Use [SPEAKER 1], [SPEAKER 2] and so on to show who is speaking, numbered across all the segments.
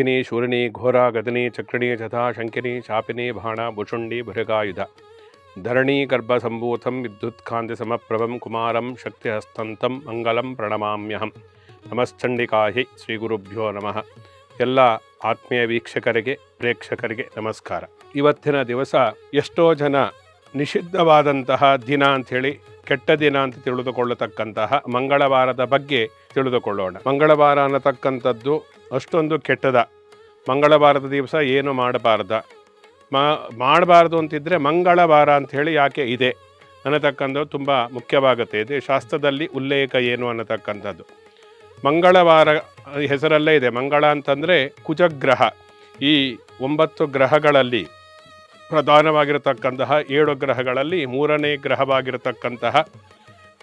[SPEAKER 1] ಖಡ್ಗಿನಿ ಶೂರಿಣಿ, ಘೋರ ಗದನಿ ಚಕ್ರಣಿ ಚಥಾ ಶಂಕಿನಿ ಶಾಪಿನಿ ಬಾಣ ಭುಷುಂಡಿ ಭೃಗಾಯುಧ ಧರಣಿ, ಗರ್ಭ ಸಂಭೂತಂ, ವಿದ್ಯುತ್ ಕಾಂತಿ ಸಮಪ್ರಭಂ, ಕುಮಾರಂ ಶಕ್ತಿಹಸ್ತಂತಂ ಮಂಗಲಂ, ಪ್ರಣಮಾಮ್ಯಹಂ. ನಮಶ್ಚಂಡಿಕಾಹಿ ಶ್ರೀ ಗುರುಭ್ಯೋ ನಮಃ. ಎಲ್ಲ ಆತ್ಮೀಯ ವೀಕ್ಷಕರಿಗೆ, ಪ್ರೇಕ್ಷಕರಿಗೆ ನಮಸ್ಕಾರ. ಇವತ್ತಿನ ದಿವಸ ಎಷ್ಟೋ ಜನ ನಿಷಿದ್ಧವಾದಂತಹ ದಿನ ಅಂಥೇಳಿ, ಕೆಟ್ಟ ದಿನ ಅಂತ ತಿಳಿದುಕೊಳ್ಳತಕ್ಕಂತಹ ಮಂಗಳವಾರದ ಬಗ್ಗೆ ತಿಳಿದುಕೊಳ್ಳೋಣ. ಮಂಗಳವಾರ ಅನ್ನತಕ್ಕಂಥದ್ದು ಅಷ್ಟೊಂದು ಕೆಟ್ಟದ. ಮಂಗಳವಾರದ ದಿವಸ ಏನು ಮಾಡಬಾರ್ದ. ಮಾಡಬಾರ್ದು ಅಂತಿದ್ದರೆ ಮಂಗಳವಾರ ಅಂಥೇಳಿ ಯಾಕೆ ಇದೆ? ಅನ್ನತಕ್ಕಂಥದ್ದು ತುಂಬ ಮುಖ್ಯವಾಗುತ್ತೆ. ಇದೆ ಶಾಸ್ತ್ರದಲ್ಲಿ ಉಲ್ಲೇಖ ಏನು ಅನ್ನತಕ್ಕಂಥದ್ದು. ಮಂಗಳವಾರ ಹೆಸರಲ್ಲೇ ಇದೆ. ಮಂಗಳ ಅಂತಂದರೆ ಕುಜಗ್ರಹ. ಈ ಒಂಬತ್ತು ಗ್ರಹಗಳಲ್ಲಿ ಪ್ರಧಾನವಾಗಿರತಕ್ಕಂತಹ ಏಳು ಗ್ರಹಗಳಲ್ಲಿ ಮೂರನೇ ಗ್ರಹವಾಗಿರತಕ್ಕಂತಹ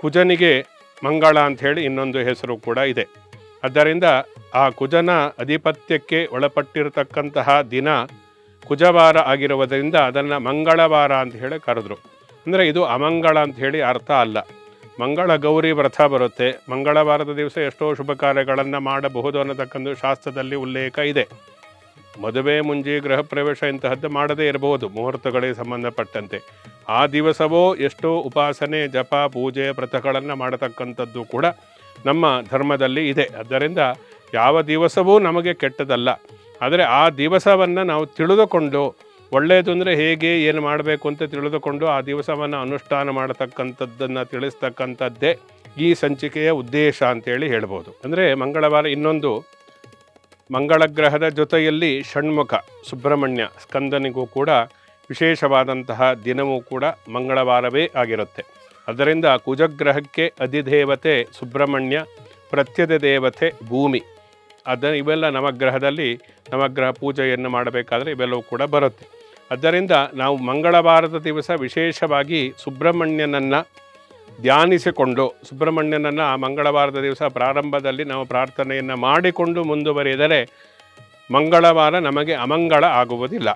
[SPEAKER 1] ಕುಜನಿಗೆ ಮಂಗಳ ಅಂಥೇಳಿ ಇನ್ನೊಂದು ಹೆಸರು ಕೂಡ ಇದೆ. ಆದ್ದರಿಂದ ಆ ಕುಜನ ಅಧಿಪತ್ಯಕ್ಕೆ ಒಳಪಟ್ಟಿರತಕ್ಕಂತಹ ದಿನ ಕುಜವಾರ ಆಗಿರುವುದರಿಂದ ಅದನ್ನು ಮಂಗಳವಾರ ಅಂತ ಹೇಳಿ ಕರೆದ್ರು. ಅಂದರೆ ಇದು ಅಮಂಗಳ ಅಂತ ಹೇಳಿ ಅರ್ಥ ಅಲ್ಲ. ಮಂಗಳ ಗೌರಿ ವ್ರತ ಬರುತ್ತೆ. ಮಂಗಳವಾರದ ದಿವಸ ಎಷ್ಟೋ ಶುಭ ಕಾರ್ಯಗಳನ್ನು ಮಾಡಬಹುದು ಅನ್ನತಕ್ಕಂಥ ಶಾಸ್ತ್ರದಲ್ಲಿ ಉಲ್ಲೇಖ ಇದೆ. ಮದುವೆ ಮುಂಜಿ ಗೃಹ ಪ್ರವೇಶ ಇಂತಹದ್ದು ಮಾಡದೇ ಇರಬಹುದು, ಮುಹೂರ್ತಗಳಿಗೆ ಸಂಬಂಧಪಟ್ಟಂತೆ. ಆ ದಿವಸವೋ ಎಷ್ಟೋ ಉಪಾಸನೆ, ಜಪ, ಪೂಜೆ, ವ್ರತಗಳನ್ನು ಮಾಡತಕ್ಕಂಥದ್ದು ಕೂಡ ನಮ್ಮ ಧರ್ಮದಲ್ಲಿ ಇದೆ. ಆದ್ದರಿಂದ ಯಾವ ದಿವಸವೂ ನಮಗೆ ಕೆಟ್ಟದಲ್ಲ. ಆದರೆ ಆ ದಿವಸವನ್ನು ನಾವು ತಿಳಿದುಕೊಂಡು ಒಳ್ಳೆಯದು ಅಂದರೆ ಹೇಗೆ, ಏನು ಮಾಡಬೇಕು ಅಂತ ತಿಳಿದುಕೊಂಡು ಆ ದಿವಸವನ್ನು ಅನುಷ್ಠಾನ ಮಾಡತಕ್ಕಂಥದ್ದನ್ನು ತಿಳಿಸ್ತಕ್ಕಂಥದ್ದೇ ಈ ಸಂಚಿಕೆಯ ಉದ್ದೇಶ ಅಂತೇಳಿ ಹೇಳ್ಬೋದು. ಅಂದರೆ ಮಂಗಳವಾರ ಇನ್ನೊಂದು ಮಂಗಳ ಗ್ರಹದ ಜೊತೆಯಲ್ಲಿ ಷಣ್ಮುಖ ಸುಬ್ರಹ್ಮಣ್ಯ ಸ್ಕಂದನಿಗೂ ಕೂಡ ವಿಶೇಷವಾದಂತಹ ದಿನವೂ ಕೂಡ ಮಂಗಳವಾರವೇ ಆಗಿರುತ್ತೆ. ಅದರಿಂದ ಕುಜಗ್ರಹಕ್ಕೆ ಅಧಿದೇವತೆ ಸುಬ್ರಹ್ಮಣ್ಯ, ಪ್ರತ್ಯದ ದೇವತೆ ಭೂಮಿ. ಅದ ಇವೆಲ್ಲ ನವಗ್ರಹದಲ್ಲಿ ನವಗ್ರಹ ಪೂಜೆಯನ್ನು ಮಾಡಬೇಕಾದರೆ ಇವೆಲ್ಲವೂ ಕೂಡ ಬರುತ್ತೆ. ಆದ್ದರಿಂದ ನಾವು ಮಂಗಳವಾರದ ದಿವಸ ವಿಶೇಷವಾಗಿ ಸುಬ್ರಹ್ಮಣ್ಯನನ್ನು ಧ್ಯಾನಿಸಿಕೊಂಡು, ಸುಬ್ರಹ್ಮಣ್ಯನನ್ನು ಮಂಗಳವಾರದ ದಿವಸ ಪ್ರಾರಂಭದಲ್ಲಿ ನಾವು ಪ್ರಾರ್ಥನೆಯನ್ನು ಮಾಡಿಕೊಂಡು ಮುಂದುವರಿದರೆ ಮಂಗಳವಾರ ನಮಗೆ ಅಮಂಗಳ ಆಗುವುದಿಲ್ಲ.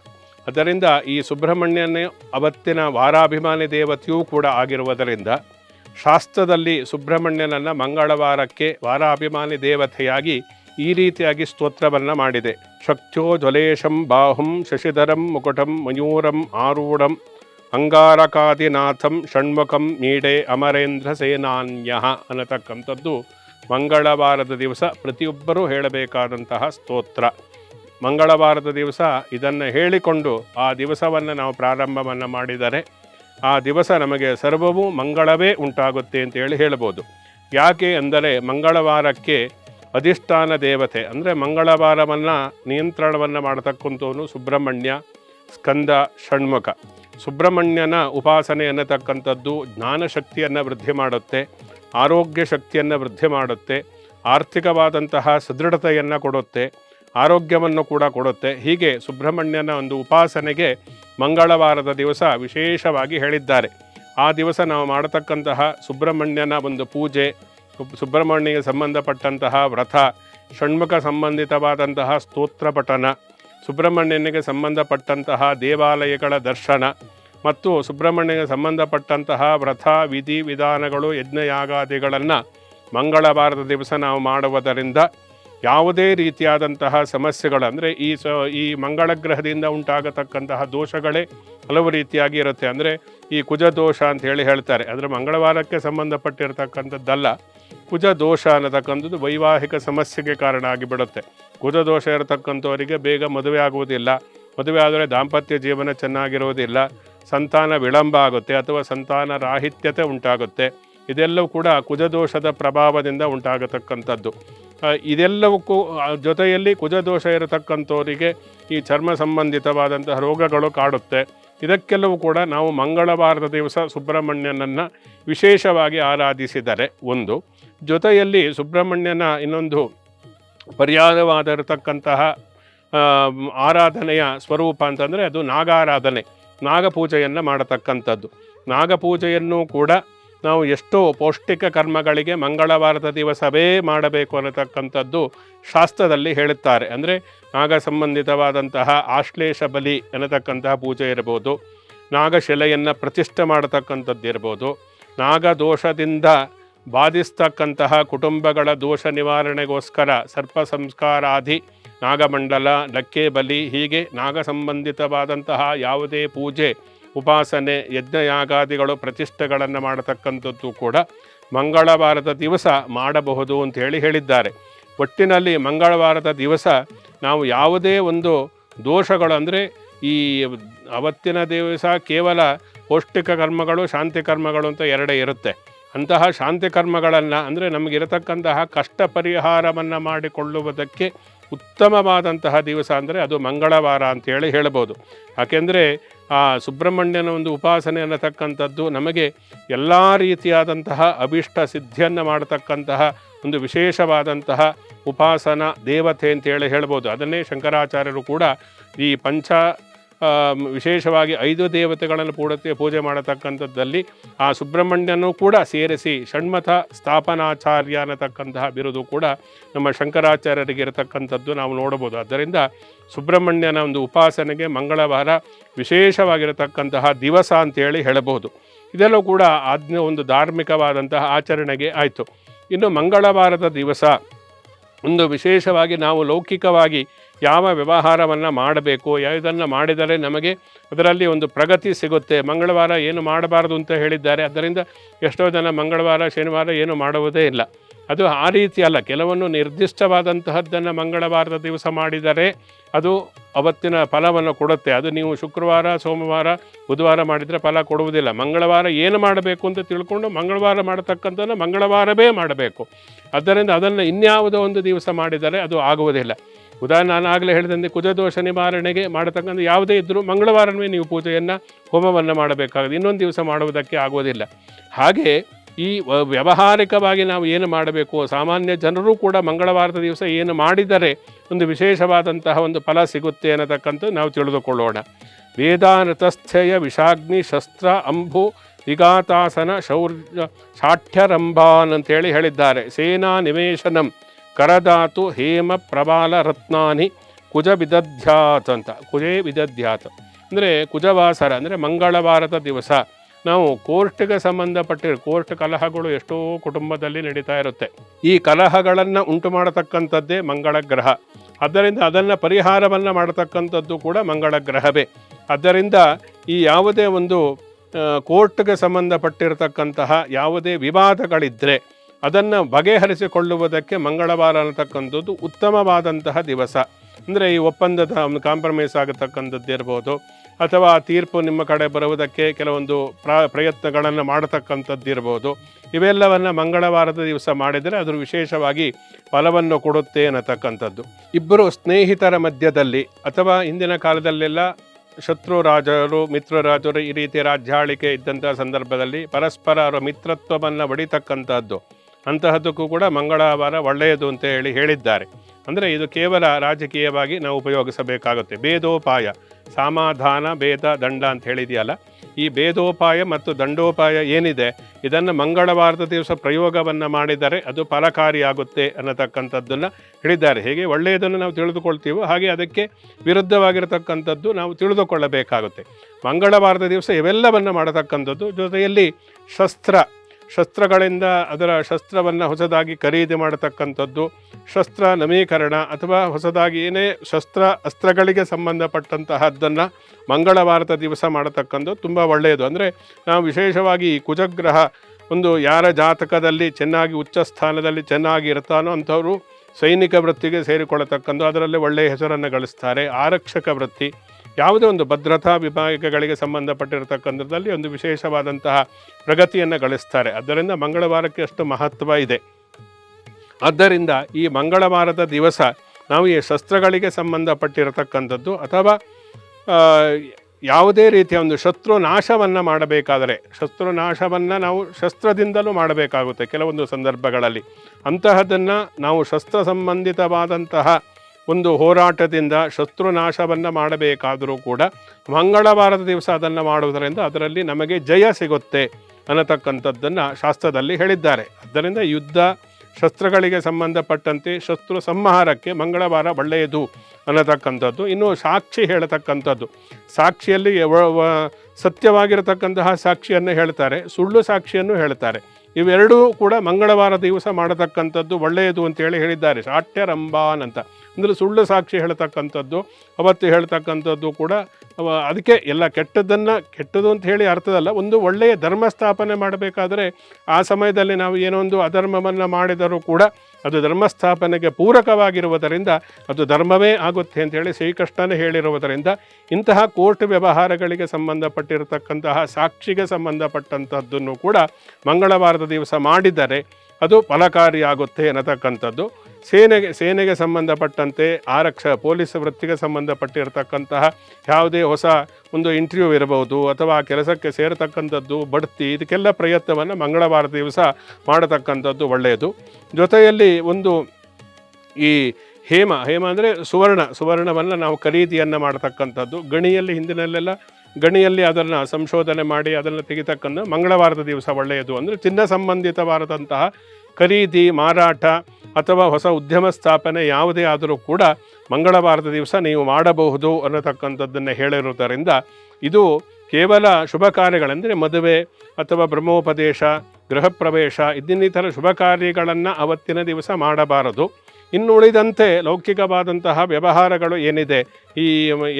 [SPEAKER 1] ಅದರಿಂದ ಈ ಸುಬ್ರಹ್ಮಣ್ಯನೇ ಅವತ್ತಿನ ವಾರಾಭಿಮಾನಿ ದೇವತೆಯೂ ಕೂಡ ಆಗಿರುವುದರಿಂದ ಶಾಸ್ತ್ರದಲ್ಲಿ ಸುಬ್ರಹ್ಮಣ್ಯನನ್ನು ಮಂಗಳವಾರಕ್ಕೆ ವಾರಾಭಿಮಾನಿ ದೇವತೆಯಾಗಿ ಈ ರೀತಿಯಾಗಿ ಸ್ತೋತ್ರವನ್ನು ಮಾಡಿದೆ. ಶಕ್ತ್ಯೋ ಜ್ವಲೇಶಂ ಬಾಹುಂ ಶಶಿಧರಂ ಮುಕುಟಂ ಮಯೂರಂ ಆರೂಢಂ ಅಂಗಾರಕಾದಿನಾಥಂ ಷಣ್ಮುಖಂ ಮೀಡೆ ಅಮರೇಂದ್ರ ಸೇನಾನ್ಯ ಅನ್ನತಕ್ಕಂಥದ್ದು ಮಂಗಳವಾರದ ದಿವಸ ಪ್ರತಿಯೊಬ್ಬರೂ ಹೇಳಬೇಕಾದಂತಹ ಸ್ತೋತ್ರ. ಮಂಗಳವಾರದ ದಿವಸ ಇದನ್ನು ಹೇಳಿಕೊಂಡು ಆ ದಿವಸವನ್ನು ನಾವು ಪ್ರಾರಂಭವನ್ನು ಮಾಡಿದರೆ ಆ ದಿವಸ ನಮಗೆ ಸರ್ವವೂ ಮಂಗಳವೇ ಉಂಟಾಗುತ್ತೆ ಅಂತೇಳಿ ಹೇಳ್ಬೋದು. ಯಾಕೆ ಅಂದರೆ ಮಂಗಳವಾರಕ್ಕೆ ಅಧಿಷ್ಠಾನ ದೇವತೆ, ಅಂದರೆ ಮಂಗಳವಾರವನ್ನು ನಿಯಂತ್ರಣವನ್ನು ಮಾಡತಕ್ಕಂಥವನು ಸುಬ್ರಹ್ಮಣ್ಯ, ಸ್ಕಂದ, ಷಣ್ಮುಖ. ಸುಬ್ರಹ್ಮಣ್ಯನ ಉಪಾಸನೆ ಅನ್ನತಕ್ಕಂಥದ್ದು ಜ್ಞಾನಶಕ್ತಿಯನ್ನು ವೃದ್ಧಿ ಮಾಡುತ್ತೆ, ಆರೋಗ್ಯ ಶಕ್ತಿಯನ್ನು ವೃದ್ಧಿ ಮಾಡುತ್ತೆ, ಆರ್ಥಿಕವಾದಂತಹ ಸದೃಢತೆಯನ್ನು ಕೊಡುತ್ತೆ ಆರೋಗ್ಯವನ್ನು ಕೂಡ ಕೊಡುತ್ತೆ. ಹೀಗೆ ಸುಬ್ರಹ್ಮಣ್ಯನ ಒಂದು ಉಪಾಸನೆಗೆ ಮಂಗಳವಾರದ ದಿವಸ ವಿಶೇಷವಾಗಿ ಹೇಳಿದ್ದಾರೆ. ಆ ದಿವಸ ನಾವು ಮಾಡತಕ್ಕಂತಹ ಸುಬ್ರಹ್ಮಣ್ಯನ ಒಂದು ಪೂಜೆ, ಸುಬ್ರಹ್ಮಣ್ಯಗೆ ಸಂಬಂಧಪಟ್ಟಂತಹ ವ್ರತ, ಷಣ್ಮುಖ ಸಂಬಂಧಿತವಾದಂತಹ ಸ್ತೋತ್ರ ಪಠನ, ಸುಬ್ರಹ್ಮಣ್ಯನಿಗೆ ಸಂಬಂಧಪಟ್ಟಂತಹ ದೇವಾಲಯಗಳ ದರ್ಶನ ಮತ್ತು ಸುಬ್ರಹ್ಮಣ್ಯಗೆ ಸಂಬಂಧಪಟ್ಟಂತಹ ವ್ರತ, ವಿಧಿ, ವಿಧಾನಗಳು, ಯಜ್ಞಯಾಗಾದಿಗಳನ್ನು ಮಂಗಳವಾರದ ದಿವಸ ನಾವು ಮಾಡುವುದರಿಂದ ಯಾವುದೇ ರೀತಿಯಾದಂತಹ ಸಮಸ್ಯೆಗಳು ಅಂದರೆ ಈ ಸ, ಈ ಮಂಗಳ ಗ್ರಹದಿಂದ ಉಂಟಾಗತಕ್ಕಂತಹ ದೋಷಗಳೇ ಹಲವು ರೀತಿಯಾಗಿ ಇರುತ್ತೆ. ಅಂದರೆ ಈ ಕುಜ ದೋಷ ಅಂತ ಹೇಳಿ ಹೇಳ್ತಾರೆ. ಅಂದರೆ ಮಂಗಳವಾರಕ್ಕೆ ಸಂಬಂಧಪಟ್ಟಿರತಕ್ಕಂಥದ್ದಲ್ಲ. ಕುಜ ದೋಷ ಅನ್ನತಕ್ಕಂಥದ್ದು ವೈವಾಹಿಕ ಸಮಸ್ಯೆಗೆ ಕಾರಣ ಆಗಿಬಿಡುತ್ತೆ. ಕುಜ ದೋಷ ಇರತಕ್ಕಂಥವರಿಗೆ ಬೇಗ ಮದುವೆ ಆಗುವುದಿಲ್ಲ. ಮದುವೆ ಆದರೆ ದಾಂಪತ್ಯ ಜೀವನ ಚೆನ್ನಾಗಿರುವುದಿಲ್ಲ. ಸಂತಾನ ವಿಳಂಬ ಆಗುತ್ತೆ ಅಥವಾ ಸಂತಾನ ರಾಹಿತ್ಯತೆ ಉಂಟಾಗುತ್ತೆ. ಇದೆಲ್ಲವೂ ಕೂಡ ಕುಜದೋಷದ ಪ್ರಭಾವದಿಂದ ಉಂಟಾಗತಕ್ಕಂಥದ್ದು. ಇದೆಲ್ಲವಕ್ಕೂ ಜೊತೆಯಲ್ಲಿ ಕುಜದೋಷ ಇರತಕ್ಕಂಥವರಿಗೆ ಈ ಚರ್ಮ ಸಂಬಂಧಿತವಾದಂತಹ ರೋಗಗಳು ಕಾಡುತ್ತೆ. ಇದಕ್ಕೆಲ್ಲವೂ ಕೂಡ ನಾವು ಮಂಗಳವಾರದ ದಿವಸ ಸುಬ್ರಹ್ಮಣ್ಯನನ್ನು ವಿಶೇಷವಾಗಿ ಆರಾಧಿಸಿದರೆ ಒಂದು. ಜೊತೆಯಲ್ಲಿ ಸುಬ್ರಹ್ಮಣ್ಯನ ಇನ್ನೊಂದು ಪರ್ಯಾಯವಾದಿರತಕ್ಕಂತಹ ಆರಾಧನೆಯ ಸ್ವರೂಪ ಅಂತಂದರೆ ಅದು ನಾಗಾರಾಧನೆ, ನಾಗಪೂಜೆಯನ್ನು ಮಾಡತಕ್ಕಂಥದ್ದು. ನಾಗಪೂಜೆಯನ್ನು ಕೂಡ ನಾವು ಎಷ್ಟೋ ಪೌಷ್ಟಿಕ ಕರ್ಮಗಳಿಗೆ ಮಂಗಳವಾರದ ದಿವಸವೇ ಮಾಡಬೇಕು ಅನ್ನತಕ್ಕಂಥದ್ದು ಶಾಸ್ತ್ರದಲ್ಲಿ ಹೇಳುತ್ತಾರೆ. ಅಂದರೆ ನಾಗ ಸಂಬಂಧಿತವಾದಂತಹ ಆಶ್ಲೇಷ ಬಲಿ ಅನ್ನತಕ್ಕಂತಹ ಪೂಜೆ ಇರ್ಬೋದು, ನಾಗಶಿಲೆಯನ್ನು ಪ್ರತಿಷ್ಠೆ ಮಾಡತಕ್ಕಂಥದ್ದು ಇರ್ಬೋದು, ನಾಗದೋಷದಿಂದ ಬಾಧಿಸ್ತಕ್ಕಂತಹ ಕುಟುಂಬಗಳ ದೋಷ ನಿವಾರಣೆಗೋಸ್ಕರ ಸರ್ಪ ಸಂಸ್ಕಾರಾದಿ, ನಾಗಮಂಡಲ, ಲಕ್ಕೆ ಬಲಿ ಹೀಗೆ ನಾಗ ಸಂಬಂಧಿತವಾದಂತಹ ಯಾವುದೇ ಪೂಜೆ ಉಪಾಸನೆ, ಯಜ್ಞಯಾಗಾದಿಗಳು, ಪ್ರತಿಷ್ಠೆಗಳನ್ನು ಮಾಡತಕ್ಕಂಥದ್ದು ಕೂಡ ಮಂಗಳವಾರದ ದಿವಸ ಮಾಡಬಹುದು ಅಂತ ಹೇಳಿ ಹೇಳಿದ್ದಾರೆ. ಒಟ್ಟಿನಲ್ಲಿ ಮಂಗಳವಾರದ ದಿವಸ ನಾವು ಯಾವುದೇ ಒಂದು ದೋಷಗಳು ಅಂದರೆ ಈ ಅವತ್ತಿನ ದಿವಸ ಕೇವಲ ಪೌಷ್ಟಿಕ ಕರ್ಮಗಳು, ಶಾಂತಿ ಕರ್ಮಗಳು ಅಂತ ಎರಡೇ ಇರುತ್ತೆ. ಅಂತಹ ಶಾಂತಿ ಕರ್ಮಗಳನ್ನು ಅಂದರೆ ನಮಗಿರತಕ್ಕಂತಹ ಕಷ್ಟ ಪರಿಹಾರವನ್ನು ಮಾಡಿಕೊಳ್ಳುವುದಕ್ಕೆ ಉತ್ತಮವಾದಂತಹ ದಿವಸ ಅಂದರೆ ಅದು ಮಂಗಳವಾರ ಅಂತೇಳಿ ಹೇಳ್ಬೋದು. ಯಾಕೆಂದರೆ ಆ ಸುಬ್ರಹ್ಮಣ್ಯನ ಒಂದು ಉಪಾಸನೆ ಅನ್ನತಕ್ಕಂಥದ್ದು ನಮಗೆ ಎಲ್ಲ ರೀತಿಯಾದಂತಹ ಅಭಿಷ್ಟ ಸಿದ್ಧಿಯನ್ನು ಮಾಡತಕ್ಕಂತಹ ಒಂದು ವಿಶೇಷವಾದಂತಹ ಉಪಾಸನ ದೇವತೆ ಅಂತೇಳಿ ಹೇಳ್ಬೋದು. ಅದನ್ನೇ ಶಂಕರಾಚಾರ್ಯರು ಕೂಡ ಈ ಪಂಚ ವಿಶೇಷವಾಗಿ ಐದು ದೇವತೆಗಳನ್ನು ಪೂಡತೆ ಪೂಜೆ ಮಾಡತಕ್ಕಂಥದ್ದಲ್ಲಿ ಆ ಸುಬ್ರಹ್ಮಣ್ಯನೂ ಕೂಡ ಸೇರಿಸಿ ಷಣ್ಮಥ ಸ್ಥಾಪನಾಚಾರ್ಯ ಅನ್ನತಕ್ಕಂತಹ ಬಿರುದು ಕೂಡ ನಮ್ಮ ಶಂಕರಾಚಾರ್ಯರಿಗೆ ಇರತಕ್ಕಂಥದ್ದು ನಾವು ನೋಡಬಹುದು. ಆದ್ದರಿಂದ ಸುಬ್ರಹ್ಮಣ್ಯನ ಒಂದು ಉಪಾಸನೆಗೆ ಮಂಗಳವಾರ ವಿಶೇಷವಾಗಿರತಕ್ಕಂತಹ ದಿವಸ ಅಂತೇಳಿ ಹೇಳಬಹುದು. ಇದೆಲ್ಲೂ ಕೂಡ ಆಜ್ಞೆ ಒಂದು ಧಾರ್ಮಿಕವಾದಂತಹ ಆಚರಣೆಗೆ ಆಯಿತು. ಇನ್ನು ಮಂಗಳವಾರದ ದಿವಸ ಒಂದು ವಿಶೇಷವಾಗಿ ನಾವು ಲೌಕಿಕವಾಗಿ ಯಾವ ವ್ಯವಹಾರವನ್ನು ಮಾಡಬೇಕು, ಯಾವುದನ್ನು ಮಾಡಿದರೆ ನಮಗೆ ಅದರಲ್ಲಿ ಒಂದು ಪ್ರಗತಿ ಸಿಗುತ್ತೆ, ಮಂಗಳವಾರ ಏನು ಮಾಡಬಾರದು ಅಂತ ಹೇಳಿದ್ದಾರೆ. ಅದರಿಂದ ಎಷ್ಟೋ ಜನ ಮಂಗಳವಾರ, ಶನಿವಾರ ಏನು ಮಾಡುವುದೇ ಇಲ್ಲ. ಅದು ಆ ರೀತಿ ಅಲ್ಲ. ಕೆಲವನ್ನು ನಿರ್ದಿಷ್ಟವಾದಂತಹದ್ದನ್ನು ಮಂಗಳವಾರದ ದಿವಸ ಮಾಡಿದರೆ ಅದು ಅವತ್ತಿನ ಫಲವನ್ನು ಕೊಡುತ್ತೆ. ಅದು ನೀವು ಶುಕ್ರವಾರ, ಸೋಮವಾರ, ಬುಧವಾರ ಮಾಡಿದರೆ ಫಲ ಕೊಡುವುದಿಲ್ಲ. ಮಂಗಳವಾರ ಏನು ಮಾಡಬೇಕು ಅಂತ ತಿಳ್ಕೊಂಡು ಮಂಗಳವಾರ ಮಾಡತಕ್ಕಂಥದ್ದು ಮಂಗಳವಾರವೇ ಮಾಡಬೇಕು. ಆದ್ದರಿಂದ ಅದನ್ನು ಇನ್ಯಾವುದೋ ಒಂದು ದಿವಸ ಮಾಡಿದರೆ ಅದು ಆಗುವುದಿಲ್ಲ. ಉದಾಹರಣೆ ನಾನು ಆಗಲೇ ಹೇಳಿದಂತೆ ಕುಜದೋಷ ನಿವಾರಣೆಗೆ ಮಾಡತಕ್ಕಂಥ ಯಾವುದೇ ಇದ್ದರೂ ಮಂಗಳವಾರವೇ ನೀವು ಪೂಜೆಯನ್ನು ಹೋಮವನ್ನು ಮಾಡಬೇಕಾಗುತ್ತೆ ಇನ್ನೊಂದು ದಿವಸ ಮಾಡುವುದಕ್ಕೆ ಆಗುವುದಿಲ್ಲ. ಹಾಗೆ ಈ ವ್ಯಾವಹಾರಿಕವಾಗಿ ನಾವು ಏನು ಮಾಡಬೇಕು? ಸಾಮಾನ್ಯ ಜನರು ಕೂಡ ಮಂಗಳವಾರದ ದಿವಸ ಏನು ಮಾಡಿದರೆ ಒಂದು ವಿಶೇಷವಾದಂತಹ ಒಂದು ಫಲ ಸಿಗುತ್ತೆ ಅನ್ನತಕ್ಕಂಥ ನಾವು ತಿಳಿದುಕೊಳ್ಳೋಣ. ವೇದಾನತಸ್ಥೆಯ ವಿಷಾಗ್ನಿ ಶಸ್ತ್ರ ಅಂಬು ವಿಗಾತಾಸನ ಶೌರ್ಯ ಶಾಠ್ಯರಂಭಾನ್ ಅಂತೇಳಿ ಹೇಳಿದ್ದಾರೆ. ಸೇನಾ ನಿವೇಶನಂ. ಕರದಾತು ಹೇಮ ಪ್ರಬಾಲ ರತ್ನಾನಿ ಕುಜ ವಿದಧ್ಯಾತ್ ಅಂತ ಕುಜೇ ವಿದಧ್ಯಾತ್. ಅಂದರೆ ಕುಜವಾಸರ, ಅಂದರೆ ಮಂಗಳವಾರದ ದಿವಸ. ನಾವು ಕೋರ್ಟ್ಗೆ ಸಂಬಂಧಪಟ್ಟಿರೋ, ಕೋರ್ಟ್ ಕಲಹಗಳು ಎಷ್ಟೋ ಕುಟುಂಬದಲ್ಲಿ ನಡೀತಾ ಇರುತ್ತೆ. ಈ ಕಲಹಗಳನ್ನು ಉಂಟು ಮಾಡತಕ್ಕಂಥದ್ದೇ ಮಂಗಳ ಗ್ರಹ ಆದ್ದರಿಂದ ಅದನ್ನು ಪರಿಹಾರವನ್ನು ಮಾಡತಕ್ಕಂಥದ್ದು ಕೂಡ ಮಂಗಳ ಗ್ರಹವೇ ಆದ್ದರಿಂದ ಈ ಯಾವುದೇ ಒಂದು ಕೋರ್ಟ್ಗೆ ಸಂಬಂಧಪಟ್ಟಿರತಕ್ಕಂತಹ ಯಾವುದೇ ವಿವಾದಗಳಿದ್ದರೆ ಅದನ್ನು ಬಗೆಹರಿಸಿಕೊಳ್ಳುವುದಕ್ಕೆ ಮಂಗಳವಾರ ಅನ್ನತಕ್ಕಂಥದ್ದು ಉತ್ತಮವಾದಂತಹ ದಿವಸ. ಅಂದರೆ ಈ ಒಪ್ಪಂದದ ಒಂದು ಕಾಂಪ್ರಮೈಸ್ ಆಗತಕ್ಕಂಥದ್ದು ಇರ್ಬೋದು, ಅಥವಾ ತೀರ್ಪು ನಿಮ್ಮ ಕಡೆ ಬರುವುದಕ್ಕೆ ಕೆಲವೊಂದು ಪ್ರ, ಪ್ರಯತ್ನಗಳನ್ನು ಮಾಡತಕ್ಕಂಥದ್ದು ಇರ್ಬೋದು. ಇವೆಲ್ಲವನ್ನು ಮಂಗಳವಾರದ ದಿವಸ ಮಾಡಿದರೆ ಅದು ವಿಶೇಷವಾಗಿ ಫಲವನ್ನು ಕೊಡುತ್ತೆ ಅನ್ನತಕ್ಕಂಥದ್ದು. ಇಬ್ಬರು ಸ್ನೇಹಿತರ ಮಧ್ಯದಲ್ಲಿ, ಅಥವಾ ಹಿಂದಿನ ಕಾಲದಲ್ಲೆಲ್ಲ ಶತ್ರು ರಾಜರು, ಮಿತ್ರ ರಾಜರು ಈ ರೀತಿ ರಾಜ್ಯಾಳಿಕೆ ಇದ್ದಂಥ ಸಂದರ್ಭದಲ್ಲಿ ಪರಸ್ಪರ ಅವರ ಮಿತ್ರತ್ವವನ್ನು ಬಡಿತಕ್ಕಂಥದ್ದು ಅಂತಹದ್ದಕ್ಕೂ ಕೂಡ ಮಂಗಳವಾರ ಒಳ್ಳೆಯದು ಅಂತ ಹೇಳಿ ಹೇಳಿದ್ದಾರೆ. ಅಂದರೆ ಇದು ಕೇವಲ ರಾಜಕೀಯವಾಗಿ ನಾವು ಉಪಯೋಗಿಸಬೇಕಾಗುತ್ತೆ. ಭೇದೋಪಾಯ, ಸಮಾಧಾನ, ಭೇದ, ದಂಡ ಅಂತ ಹೇಳಿದೆಯಲ್ಲ, ಈ ಭೇದೋಪಾಯ ಮತ್ತು ದಂಡೋಪಾಯ ಏನಿದೆ, ಇದನ್ನು ಮಂಗಳವಾರದ ದಿವಸ ಪ್ರಯೋಗವನ್ನು ಮಾಡಿದರೆ ಅದು ಫಲಕಾರಿಯಾಗುತ್ತೆ ಅನ್ನತಕ್ಕಂಥದ್ದನ್ನು ಹೇಳಿದ್ದಾರೆ. ಹೇಗೆ ಒಳ್ಳೆಯದನ್ನು ನಾವು ತಿಳಿದುಕೊಳ್ತೀವೋ ಹಾಗೆ ಅದಕ್ಕೆ ವಿರುದ್ಧವಾಗಿರತಕ್ಕಂಥದ್ದು ನಾವು ತಿಳಿದುಕೊಳ್ಳಬೇಕಾಗುತ್ತೆ. ಮಂಗಳವಾರದ ದಿವಸ ಇವೆಲ್ಲವನ್ನು ಮಾಡತಕ್ಕಂಥದ್ದು ಜೊತೆಯಲ್ಲಿ ಶಸ್ತ್ರ ಶಸ್ತ್ರಗಳಿಂದ ಅದರ ಶಸ್ತ್ರವನ್ನು ಹೊಸದಾಗಿ ಖರೀದಿ ಮಾಡತಕ್ಕಂಥದ್ದು, ಶಸ್ತ್ರ ನವೀಕರಣ ಅಥವಾ ಹೊಸದಾಗಿ ಏನೇ ಶಸ್ತ್ರ ಅಸ್ತ್ರಗಳಿಗೆ ಸಂಬಂಧಪಟ್ಟಂತಹದ್ದನ್ನು ಮಂಗಳವಾರದ ದಿವಸ ಮಾಡತಕ್ಕಂಥದ್ದು ತುಂಬ ಒಳ್ಳೆಯದು. ಅಂದರೆ ನಾವು ವಿಶೇಷವಾಗಿ ಈ ಕುಜಗ್ರಹ ಒಂದು ಯಾರ ಜಾತಕದಲ್ಲಿ ಚೆನ್ನಾಗಿ ಉಚ್ಚ ಸ್ಥಾನದಲ್ಲಿ ಚೆನ್ನಾಗಿ ಇರ್ತಾನೋ ಅಂಥವರು ಸೈನಿಕ ವೃತ್ತಿಗೆ ಸೇರಿಕೊಳ್ಳತಕ್ಕಂಥ ಅದರಲ್ಲೇ ಒಳ್ಳೆಯ ಹೆಸರನ್ನು ಗಳಿಸ್ತಾರೆ. ಆರಕ್ಷಕ ವೃತ್ತಿ. ಯಾವುದೇ ಒಂದು ಭದ್ರತಾ ವಿಭಾಗಗಳಿಗೆ ಸಂಬಂಧಪಟ್ಟಿರತಕ್ಕಂಥದ್ದಲ್ಲಿ ಒಂದು ವಿಶೇಷವಾದಂತಹ ಪ್ರಗತಿಯನ್ನು ಗಳಿಸ್ತಾರೆ. ಅದರಿಂದ ಮಂಗಳವಾರಕ್ಕೆ ಅಷ್ಟು ಮಹತ್ವ ಇದೆ. ಆದ್ದರಿಂದ ಈ ಮಂಗಳವಾರದ ದಿವಸ ನಾವು ಈ ಶಸ್ತ್ರಗಳಿಗೆ ಸಂಬಂಧಪಟ್ಟಿರತಕ್ಕಂಥದ್ದು ಅಥವಾ ಯಾವುದೇ ರೀತಿಯ ಒಂದು ಶತ್ರು ನಾಶವನ್ನು ಮಾಡಬೇಕಾದರೆ, ಶತ್ರು ನಾಶವನ್ನು ನಾವು ಶಸ್ತ್ರದಿಂದಲೂ ಮಾಡಬೇಕಾಗುತ್ತೆ ಕೆಲವೊಂದು ಸಂದರ್ಭಗಳಲ್ಲಿ. ಅಂತಹದನ್ನು ನಾವು ಶಸ್ತ್ರ ಸಂಬಂಧಿತವಾದಂತಹ ಒಂದು ಹೋರಾಟದಿಂದ ಶತ್ರು ನಾಶವನ್ನು ಮಾಡಬೇಕಾದರೂ ಕೂಡ ಮಂಗಳವಾರದ ದಿವಸ ಅದನ್ನು ಮಾಡುವುದರಿಂದ ಅದರಲ್ಲಿ ನಮಗೆ ಜಯ ಸಿಗುತ್ತೆ ಅನ್ನತಕ್ಕಂಥದ್ದನ್ನು ಶಾಸ್ತ್ರದಲ್ಲಿ ಹೇಳಿದ್ದಾರೆ. ಆದ್ದರಿಂದ ಯುದ್ಧ ಶಸ್ತ್ರಗಳಿಗೆ ಸಂಬಂಧಪಟ್ಟಂತೆ ಶತ್ರು ಸಂಹಾರಕ್ಕೆ ಮಂಗಳವಾರ ಒಳ್ಳೆಯದು ಅನ್ನತಕ್ಕಂಥದ್ದು. ಇನ್ನು ಸಾಕ್ಷಿ ಹೇಳತಕ್ಕಂಥದ್ದು. ಸಾಕ್ಷಿಯಲ್ಲಿ ಸತ್ಯವಾಗಿರತಕ್ಕಂತಹ ಸಾಕ್ಷಿಯನ್ನು ಹೇಳ್ತಾರೆ. ಸುಳ್ಳು ಸಾಕ್ಷಿಯನ್ನು ಹೇಳ್ತಾರೆ. ಇವೆರಡೂ ಕೂಡ ಮಂಗಳವಾರ ದಿವಸ ಮಾಡತಕ್ಕಂಥದ್ದು ಒಳ್ಳೆಯದು ಅಂತೇಳಿ ಹೇಳಿದ್ದಾರೆ. ಶಾಟ್ಯರಂಬಾನ್ ಅಂತ. ಅಂದರೆ ಸುಳ್ಳು ಸಾಕ್ಷಿ ಹೇಳ್ತಕ್ಕಂಥದ್ದು, ಅವತ್ತು ಹೇಳ್ತಕ್ಕಂಥದ್ದು ಕೂಡ ಅದಕ್ಕೆ ಎಲ್ಲ ಕೆಟ್ಟದ್ದನ್ನು ಕೆಟ್ಟದು ಅಂತ ಹೇಳಿ ಅರ್ಥದಲ್ಲ, ಒಂದು ಒಳ್ಳೆಯ ಧರ್ಮ ಸ್ಥಾಪನೆ ಮಾಡಬೇಕಾದರೆ ಆ ಸಮಯದಲ್ಲಿ ನಾವು ಏನೊಂದು ಅಧರ್ಮವನ್ನು ಮಾಡಿದರೂ ಕೂಡ ಅದು ಧರ್ಮ ಸ್ಥಾಪನೆಗೆ ಪೂರಕವಾಗಿರುವುದರಿಂದ, ಅದು ಧರ್ಮವೇ ಆಗುತ್ತೆ ಅಂತೇಳಿ ಶ್ರೀಕೃಷ್ಣನೇ ಹೇಳಿರುವುದರಿಂದ ಇಂತಹ ಕೋರ್ಟ್ ವ್ಯವಹಾರಗಳಿಗೆ ಸಂಬಂಧಪಟ್ಟಿರತಕ್ಕಂತಹ ಸಾಕ್ಷಿಗೆ ಸಂಬಂಧಪಟ್ಟಂಥದ್ದನ್ನು ಕೂಡ ಮಂಗಳವಾರದ ದಿವಸ ಮಾಡಿದರೆ ಅದು ಫಲಕಾರಿಯಾಗುತ್ತೆ ಅನ್ನತಕ್ಕಂಥದ್ದು. ಸೇನೆಗೆ ಸೇನೆಗೆ ಸಂಬಂಧಪಟ್ಟಂತೆ ಆರಕ್ಷ, ಪೊಲೀಸ್ ವೃತ್ತಿಗೆ ಸಂಬಂಧಪಟ್ಟಿರತಕ್ಕಂತಹ ಯಾವುದೇ ಹೊಸ ಒಂದು ಇಂಟರ್ವ್ಯೂ ಇರಬಹುದು ಅಥವಾ ಆ ಕೆಲಸಕ್ಕೆ ಸೇರತಕ್ಕಂಥದ್ದು ಬಡ್ತಿ, ಇದಕ್ಕೆಲ್ಲ ಪ್ರಯತ್ನವನ್ನು ಮಂಗಳವಾರ ದಿವಸ ಮಾಡತಕ್ಕಂಥದ್ದು ಒಳ್ಳೆಯದು. ಜೊತೆಯಲ್ಲಿ ಒಂದು ಈ ಹೇಮ ಹೇಮ ಅಂದರೆ ಸುವರ್ಣ, ಸುವರ್ಣವನ್ನು ನಾವು ಖರೀದಿಯನ್ನು ಮಾಡತಕ್ಕಂಥದ್ದು. ಗಣಿಯಲ್ಲಿ ಹಿಂದಿನಲ್ಲೆಲ್ಲ ಗಣಿಯಲ್ಲಿ ಅದನ್ನು ಸಂಶೋಧನೆ ಮಾಡಿ ಅದನ್ನು ತೆಗಿತಕ್ಕಂಥ ಮಂಗಳವಾರದ ದಿವಸ ಒಳ್ಳೆಯದು ಅಂದರೆ ಚಿನ್ನ ಸಂಬಂಧಿತವಾದಂತಹ ಖರೀದಿ, ಮಾರಾಟ ಅಥವಾ ಹೊಸ ಉದ್ಯಮ ಸ್ಥಾಪನೆ ಯಾವುದೇ ಆದರೂ ಕೂಡ ಮಂಗಳವಾರದ ದಿವಸ ನೀವು ಮಾಡಬಹುದು ಅನ್ನತಕ್ಕಂಥದ್ದನ್ನು ಹೇಳಿರುವುದರಿಂದ ಇದು ಕೇವಲ ಶುಭ ಕಾರ್ಯಗಳೆಂದರೆ ಮದುವೆ ಅಥವಾ ಬ್ರಹ್ಮೋಪದೇಶ ಗೃಹ ಪ್ರವೇಶ ಇನ್ನಿತರ ಶುಭ ಕಾರ್ಯಗಳನ್ನು ಅವತ್ತಿನ ದಿವಸ ಮಾಡಬಾರದು. ಇನ್ನು ಉಳಿದಂತೆ ಲೌಕಿಕವಾದಂತಹ ವ್ಯವಹಾರಗಳು ಏನಿದೆ, ಈ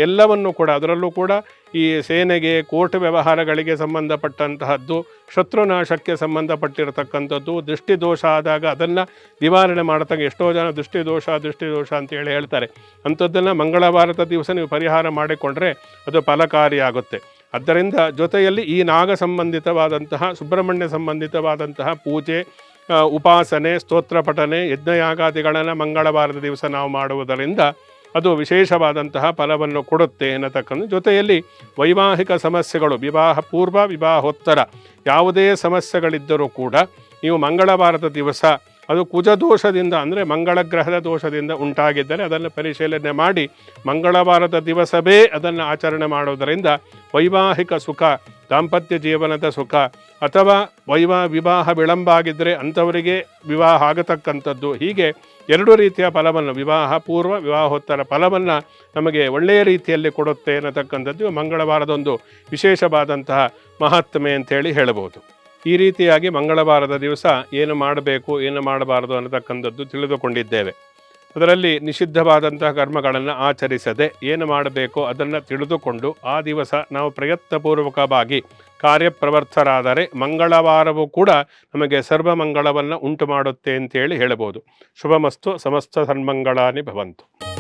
[SPEAKER 1] ಎಲ್ಲವನ್ನು ಕೂಡ ಅದರಲ್ಲೂ ಕೂಡ ಈ ಸೇನೆಗೆ ಕೋರ್ಟ್ ವ್ಯವಹಾರಗಳಿಗೆ ಸಂಬಂಧಪಟ್ಟಂತಹದ್ದು, ಶತ್ರುನಾಶಕ್ಕೆ ಸಂಬಂಧಪಟ್ಟಿರತಕ್ಕಂಥದ್ದು, ದೃಷ್ಟಿದೋಷ ಆದಾಗ ಅದನ್ನು ನಿವಾರಣೆ ಮಾಡತಕ್ಕ ಎಷ್ಟೋ ಜನ ದೃಷ್ಟಿದೋಷ ದೃಷ್ಟಿದೋಷ ಅಂತೇಳಿ ಹೇಳ್ತಾರೆ. ಅಂಥದ್ದನ್ನು ಮಂಗಳವಾರದ ದಿವಸ ನೀವು ಪರಿಹಾರ ಮಾಡಿಕೊಂಡ್ರೆ ಅದು ಫಲಕಾರಿಯಾಗುತ್ತೆ. ಆದ್ದರಿಂದ ಜೊತೆಯಲ್ಲಿ ಈ ನಾಗ ಸಂಬಂಧಿತವಾದಂತಹ, ಸುಬ್ರಹ್ಮಣ್ಯ ಸಂಬಂಧಿತವಾದಂತಹ ಪೂಜೆ ಉಪಾಸನೆ, ಸ್ತೋತ್ರ ಪಠನೆ, ಯಜ್ಞಯಾಗಾದಿಗಳನ್ನು ಮಂಗಳವಾರದ ದಿವಸ ನಾವು ಮಾಡುವುದರಿಂದ ಅದು ವಿಶೇಷವಾದಂತಹ ಫಲವನ್ನು ಕೊಡುತ್ತೆ ಎನ್ನತಕ್ಕಂಥ ಜೊತೆಯಲ್ಲಿ ವೈವಾಹಿಕ ಸಮಸ್ಯೆಗಳು, ವಿವಾಹ ಪೂರ್ವ ವಿವಾಹೋತ್ತರ ಯಾವುದೇ ಸಮಸ್ಯೆಗಳಿದ್ದರೂ ಕೂಡ ನೀವು ಮಂಗಳವಾರದ ದಿವಸ ಅದು ಕುಜದೋಷದಿಂದ ಅಂದರೆ ಮಂಗಳ ಗ್ರಹದ ದೋಷದಿಂದ ಉಂಟಾಗಿದ್ದರೆ ಅದನ್ನು ಪರಿಶೀಲನೆ ಮಾಡಿ ಮಂಗಳವಾರದ ದಿವಸವೇ ಅದನ್ನು ಆಚರಣೆ ಮಾಡೋದರಿಂದ ವೈವಾಹಿಕ ಸುಖ ದಾಂಪತ್ಯ ಜೀವನದ ಸುಖ ಅಥವಾ ವೈವಾ ವಿವಾಹ ವಿಳಂಬ ಆಗಿದ್ದರೆ ಅಂಥವರಿಗೆ ವಿವಾಹ ಆಗತಕ್ಕಂಥದ್ದು. ಹೀಗೆ ಎರಡು ರೀತಿಯ ಫಲವನ್ನು, ವಿವಾಹ ಪೂರ್ವ ವಿವಾಹೋತ್ತರ ಫಲವನ್ನು ನಮಗೆ ಒಳ್ಳೆಯ ರೀತಿಯಲ್ಲಿ ಕೊಡುತ್ತೆ ಅನ್ನತಕ್ಕಂಥದ್ದು ಮಂಗಳವಾರದೊಂದು ವಿಶೇಷವಾದಂತಹ ಮಹಾತ್ಮೆ ಅಂತೇಳಿ ಹೇಳಬಹುದು. ಈ ರೀತಿಯಾಗಿ ಮಂಗಳವಾರದ ದಿವಸ ಏನು ಮಾಡಬೇಕು, ಏನು ಮಾಡಬಾರದು ಅನ್ನತಕ್ಕಂಥದ್ದು ತಿಳಿದುಕೊಂಡಿದ್ದೇವೆ. ಅದರಲ್ಲಿ ನಿಷಿದ್ಧವಾದಂತಹ ಕರ್ಮಗಳನ್ನು ಆಚರಿಸದೆ ಏನು ಮಾಡಬೇಕೋ ಅದನ್ನು ತಿಳಿದುಕೊಂಡು ಆ ದಿವಸ ನಾವು ಪ್ರಯತ್ನಪೂರ್ವಕವಾಗಿ ಕಾರ್ಯಪ್ರವರ್ತರಾದರೆ ಮಂಗಳವಾರವೂ ಕೂಡ ನಮಗೆ ಸರ್ವಮಂಗಳವನ್ನು ಉಂಟು ಮಾಡುತ್ತೆ ಅಂತೇಳಿ ಹೇಳಬಹುದು. ಶುಭಮಸ್ತು, ಸಮಸ್ತ ಸನ್ಮಂಗಳಾನಿ ಭವಂತು.